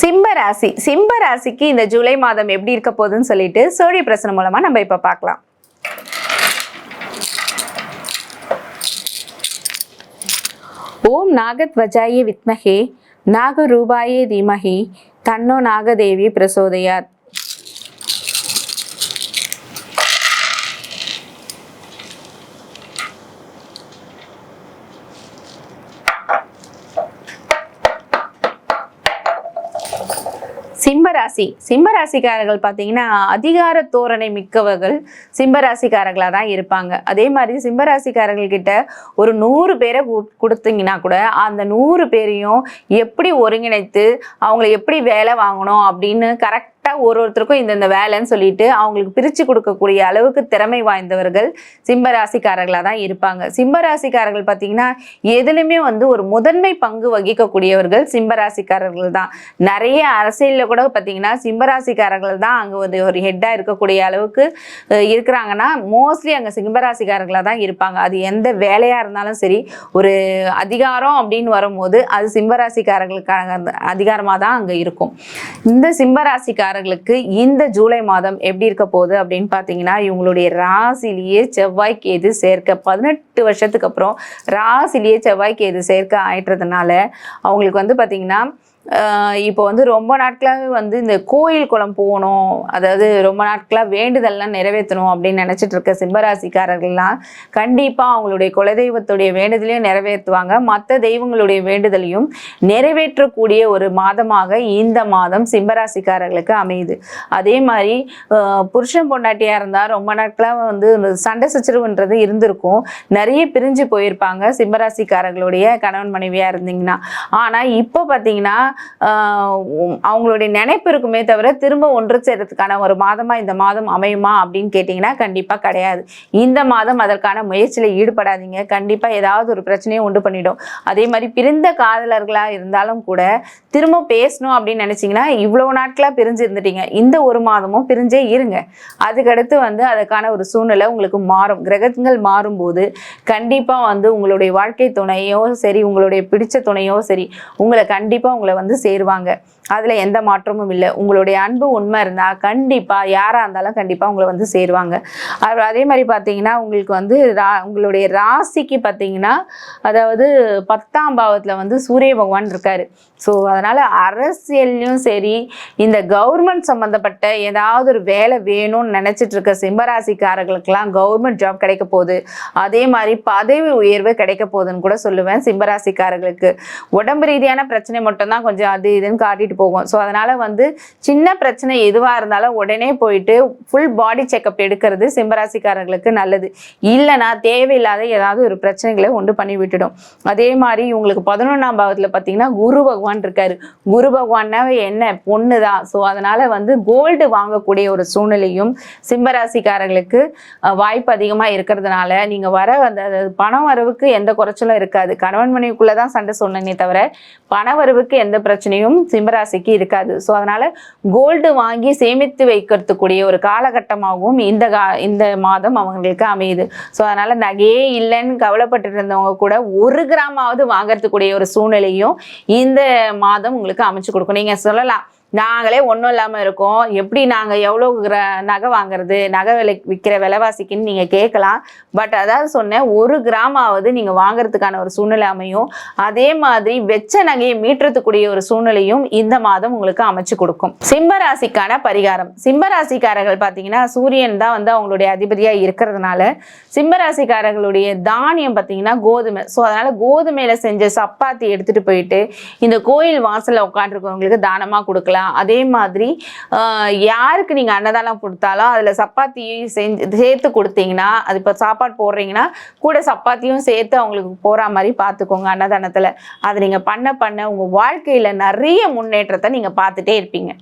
சிம்ம ராசி. சிம்ம ராசிக்கு இந்த ஜூலை மாதம் எப்படி இருக்க போகுதுன்னு சொல்லிட்டு சோழி பிரசனம் மூலமா நம்ம இப்ப பார்க்கலாம். ஓம் நாகத்வஜாயே வித்மகே நாகரூபாயே தீமகி தன்னோ நாகதேவி பிரசோதயாத். சிம்மராசி. சிம்மராசிக்காரர்கள் பார்த்தீங்கன்னா அதிகார தோரணை மிக்கவர்கள் சிம்மராசிக்காரர்களாக தான் இருப்பாங்க. அதே மாதிரி சிம்மராசிக்காரர்கள் கிட்ட ஒரு நூறு பேரை கொடுத்தீங்கன்னா கூட அந்த நூறு பேரையும் எப்படி ஒருங்கிணைத்து அவங்கள எப்படி வேலை வாங்கணும் அப்படின்னு கரெக்ட் கரெக்டாக ஒரு ஒருத்தருக்கும் இந்தந்த வேலைன்னு சொல்லிட்டு அவங்களுக்கு பிரித்து கொடுக்கக்கூடிய அளவுக்கு திறமை வாய்ந்தவர்கள் சிம்மராசிக்காரர்களாக தான் இருப்பாங்க. சிம்மராசிக்காரர்கள் பார்த்தீங்கன்னா எதுலையுமே வந்து ஒரு முதன்மை பங்கு வகிக்கக்கூடியவர்கள் சிம்மராசிக்காரர்கள் தான் நிறைய அரசியலில் கூட பார்த்தீங்கன்னா சிம்மராசிக்காரர்கள் தான் அங்கே வந்து ஒரு ஹெட்டாக இருக்கக்கூடிய அளவுக்கு இருக்கிறாங்கன்னா மோஸ்ட்லி அங்கே சிம்மராசிக்காரர்களாக தான் இருப்பாங்க. அது எந்த வேலையாக இருந்தாலும் சரி ஒரு அதிகாரம் அப்படின்னு வரும்போது அது சிம்மராசிக்காரர்களுக்கான அதிகாரமாக தான் அங்கே இருக்கும். இந்த ராசிக்காரர்களுக்கு இந்த ஜூலை மாதம் எப்படி இருக்க போகுது அப்படின்னு பார்த்தீங்கன்னா இவங்களுடைய ராசிலேயே செவ்வாய் கேது சேர்க்க பதினெட்டு வருஷத்துக்கு அப்புறம் ராசிலேயே செவ்வாய் கேது சேர்க்க ஆயிட்டுறதுனால அவங்களுக்கு வந்து பார்த்தீங்கன்னா இப்போ வந்து ரொம்ப நாட்களாகவே வந்து இந்த கோயில் குளம் போகணும் அதாவது ரொம்ப நாட்களாக வேண்டுதல்லாம் நிறைவேற்றணும் அப்படின்னு நினச்சிட்டு இருக்க சிம்மராசிக்காரர்கள்லாம் கண்டிப்பாக அவங்களுடைய குலதெய்வத்துடைய வேண்டுதலையும் நிறைவேற்றுவாங்க. மற்ற தெய்வங்களுடைய வேண்டுதலையும் நிறைவேற்றக்கூடிய ஒரு மாதமாக இந்த மாதம் சிம்மராசிக்காரர்களுக்கு அமையுது. அதே மாதிரி புருஷன் பொண்டாட்டியாக இருந்தால் ரொம்ப நாட்களாக வந்து இந்த சண்டை சச்சரவுன்றது இருந்திருக்கும். நிறைய பிரிஞ்சு போயிருப்பாங்க சிம்மராசிக்காரர்களுடைய கணவன் மனைவியாக இருந்தீங்கன்னா. ஆனால் இப்போ பார்த்தீங்கன்னா அவங்களுடைய நினைப்பு இருக்குமே தவிர திரும்ப ஒன்று சேர்றதுக்கான ஒரு மாதமா இந்த மாதம் அமையுமா அப்படின்னு கேட்டிங்கன்னா கண்டிப்பாக கிடையாது. இந்த மாதம் அதற்கான முயற்சியில் ஈடுபடாதீங்க. கண்டிப்பாக ஏதாவது ஒரு பிரச்சனையை உண்டு பண்ணிடும். அதே மாதிரி பிரிந்த காதலர்களாக இருந்தாலும் கூட திரும்ப பேசணும் அப்படின்னு நினச்சிங்கன்னா இவ்வளோ நாட்களாக பிரிஞ்சு இருந்துட்டீங்க. இந்த ஒரு மாதமும் பிரிஞ்சே இருங்க. அதுக்கடுத்து வந்து அதுக்கான ஒரு சூழ்நிலை உங்களுக்கு மாறும். கிரகங்கள் மாறும்போது கண்டிப்பாக வந்து உங்களுடைய வாழ்க்கை துணையோ சரி உங்களுடைய பிடிச்ச துணையோ சரி உங்களை கண்டிப்பாக உங்களை வந்து சேருவாங்க. அதில் எந்த மாற்றமும் இல்லை. உங்களுடைய அன்பு உண்மை இருந்தால் கண்டிப்பாக யாராக இருந்தாலும் கண்டிப்பாக உங்களை வந்து சேருவாங்க. அப்புறம் அதே மாதிரி பார்த்தீங்கன்னா உங்களுக்கு வந்து ரா உங்களுடைய ராசிக்கு பார்த்தீங்கன்னா அதாவது பத்தாம் பாவத்தில் வந்து சூரிய பகவான் இருக்காரு. ஸோ அதனால் அரசியல்லையும் சரி இந்த கவர்மெண்ட் சம்மந்தப்பட்ட ஏதாவது ஒரு வேலை வேணும்னு நினச்சிட்டு இருக்க சிம்மராசிக்காரர்களுக்கெல்லாம் கவர்மெண்ட் ஜாப் கிடைக்க போகுது. அதே மாதிரி பதவி உயர்வு கிடைக்க போகுதுன்னு கூட சொல்லுவேன் சிம்மராசிக்காரர்களுக்கு. உடம்பு ரீதியான பிரச்சனை மட்டும்தான் கொஞ்சம் அது இதுன்னு காட்டிட்டு போகும். ஸோ அதனால் வந்து சின்ன பிரச்சனை எதுவாக இருந்தாலும் உடனே போயிட்டு ஃபுல் பாடி செக்கப் எடுக்கிறது சிம்பராசிக்காரர்களுக்கு நல்லது. இல்லைன்னா தேவையில்லாத ஏதாவது ஒரு பிரச்சனைகளை உண்டு பண்ணி விட்டுடும். அதே மாதிரி இவங்களுக்கு பதினொன்றாம் பாவத்தில் பார்த்தீங்கன்னா குரு பகவான் இருக்காரு. குரு பகவான்னாவே என்ன? பொண்ணு தான் ஸோ அதனால் வந்து கோல்டு வாங்கக்கூடிய ஒரு சூழ்நிலையும் சிம்பராசிக்காரர்களுக்கு வாய்ப்பு அதிகமாக இருக்கிறதுனால நீங்கள் வர அந்த பணம் வரவுக்கு எந்த குறைச்சலும் இருக்காது. கணவன் மனைவிக்குள்ளே தான் சண்டை சொன்னனே தவிர பண வரவுக்கு எந்த பிரச்சனையும் சிம்மராசிக்கு இருக்காது. ஸோ அதனால் கோல்டு வாங்கி சேமித்து வைக்கிறதுக்கூடிய ஒரு காலகட்டமாகவும் இந்த கா இந்த மாதம் அவங்களுக்கு அமையுது. ஸோ அதனால் நகையே இல்லைன்னு கவலைப்பட்டு இருந்தவங்க கூட ஒரு கிராமாவது வாங்குறதுக்குரிய ஒரு சூழ்நிலையும் இந்த மாதம் உங்களுக்கு அமைச்சு கொடுக்கும். நீங்கள் சொல்லலாம் நாங்களே ஒன்றும் இல்லாமல் இருக்கோம். எப்படி நாங்கள் எவ்வளோ நகை வாங்குறது நகை விலை விற்கிற விலைவாசிக்குன்னு நீங்கள் கேட்கலாம். பட் அதாவது சொன்னேன் ஒரு கிராமாவது நீங்கள் வாங்குறதுக்கான ஒரு சூழ்நிலை அமையும். அதே மாதிரி வெச்ச நகையை மீட்டுறதுக்கூடிய ஒரு சூழ்நிலையும் இந்த மாதம் உங்களுக்கு அமைச்சு கொடுக்கும். சிம்மராசிக்கான பரிகாரம். சிம்மராசிக்காரர்கள் பார்த்தீங்கன்னா சூரியன் தான் வந்து அவங்களுடைய அதிபதியாக இருக்கிறதுனால சிம்மராசிக்காரர்களுடைய தானியம் பார்த்தீங்கன்னா கோதுமை. ஸோ அதனால் கோதுமையில் செஞ்ச சப்பாத்தி எடுத்துகிட்டு போயிட்டு இந்த கோயில் வாசலில் உட்காந்துருக்கவங்களுக்கு தானமாக கொடுக்கலாம். அதே மாதிரி யாருக்கு நீங்கள் அன்னதானம் கொடுத்தாலும் அதில் சப்பாத்தியும் செஞ்சு சேர்த்து கொடுத்தீங்கன்னா அது இப்போ சாப்பாடு போடுறீங்கன்னா கூட சப்பாத்தியும் சேர்த்து அவங்களுக்கு போகிற மாதிரி பார்த்துக்கோங்க அன்னதானத்தில். அதை நீங்கள் பண்ண பண்ண உங்கள் வாழ்க்கையில் நிறைய முன்னேற்றத்தை நீங்கள் பார்த்துட்டே இருப்பீங்க.